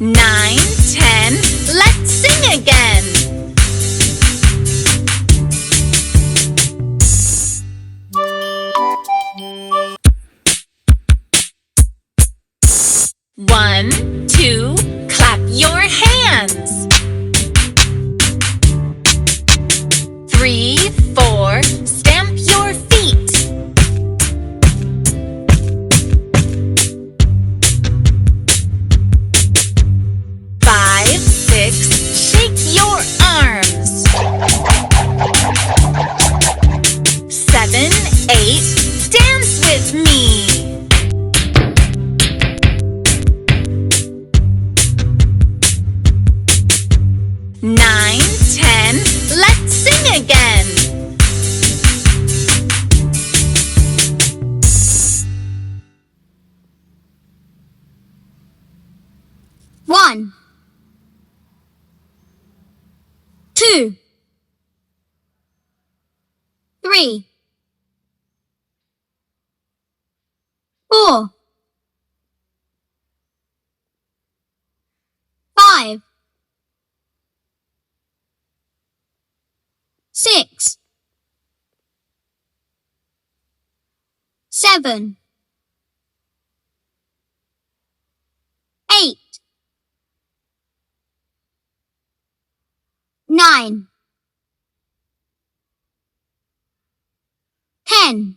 Nine, ten, let's sing again. One, two, clap your hands. Seven, eight, dance with me. Nine, ten, let's sing again. One, two, three, four, five, six, seven, eight. nine, ten,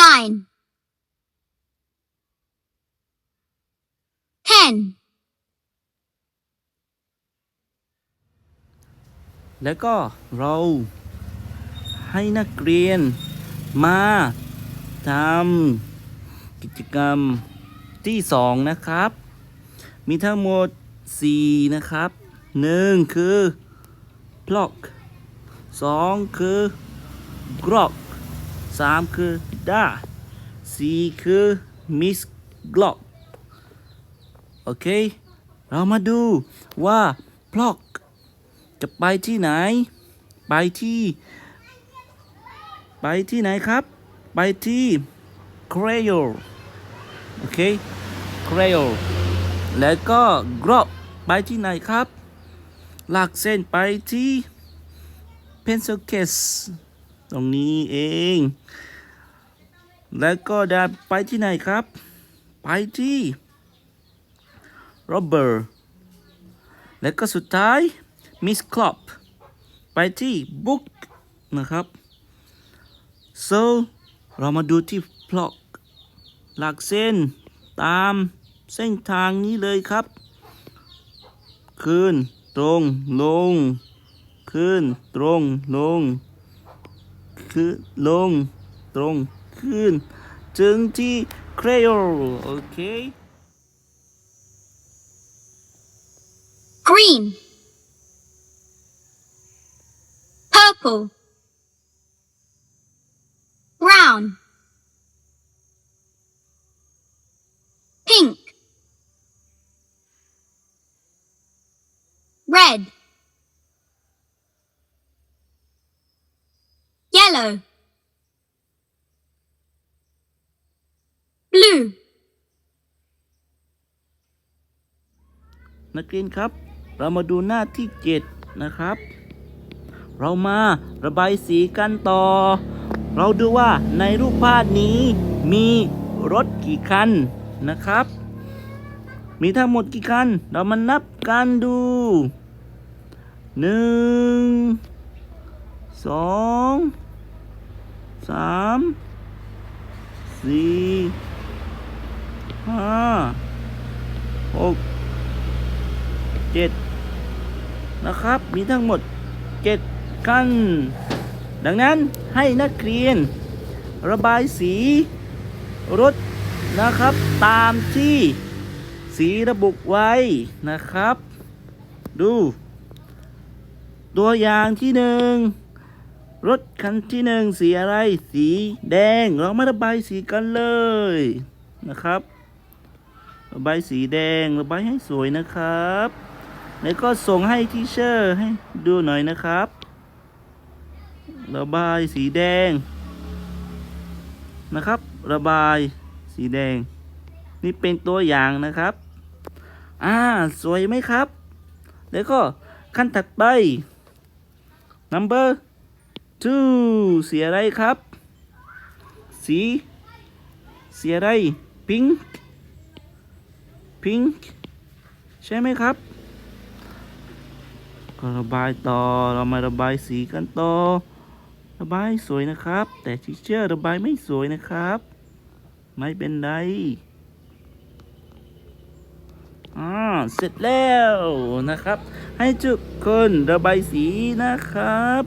nine, ten. แล้วก็เราให้นักเรียนมาทำกิจกรรมที่สองนะครับ มีทั้งหมด4นะครับหนึ่งคือ block สองคือ grok สามคือ da สี่คือ miss glock โอเค เรามาดูว่า block จะไปที่ไหน ไปที่ ไปที่ไหนครับ ไปที่ crayon โอเค crayon แล้วก็ grop ไปที่ไหนครับลากเส้นไปที่ pencil case ตรงนี้เอง แล้วก็ดาไปที่ไหนครับ ไปที่ rubber แล้วก็สุดท้าย Miss Clop ไปที่ book นะครับ so เรามาดูที่ block หลักเส้นตามเส้นทางนี้เลยครับ ขึ้น ตรง ลง ขึ้น ตรง ลงขึ้นลง ตรง ขึ้นถึงที่ crayon โอเค green, purple, Brown. Pink. Red. Yellow. นักเรียนครับ เรามาดูหน้าที่ 7 นะครับ เรามาระบายสีกันต่อ เราดูว่าในรูปภาพนี้มีรถกี่คันนะครับ มีทั้งหมดกี่คัน เรามานับกันดูหนึ่งสองสามสี่ห้าหก เจ็ดนะครับ มีทั้งหมดเจ็ดขั้น ดังนั้นให้นักเรียน ระบายสีรถนะครับ ตามที่สีระบุไว้นะครับ ดู ตัวอย่างที่หนึ่งรถคันที่หนึ่งสีอะไร สีแดง เรามาระบายสีกันเลยนะครับ ระบายสีแดง ระบายให้สวยนะครับ แล้วก็ส่งให้ทีเชอร์ให้ดูหน่อยนะครับ ระบายสีแดง นะครับ ระบายสีแดง นี่เป็นตัวอย่างนะครับ อ่า สวยไหมครับ แล้วก็ขั้นถัดไป number two สีอะไรครับ สีสีอะไร pink pink ใช่ไหมครับ ก็ระบายต่อเรามาระบายสีกันต่อ ระบายสวยนะครับ แต่ทิเชอร์ระบายไม่สวยนะครับ ไม่เป็นไรอ่าเสร็จแล้วนะครับ ให้ทุกคนระบายสีนะครับ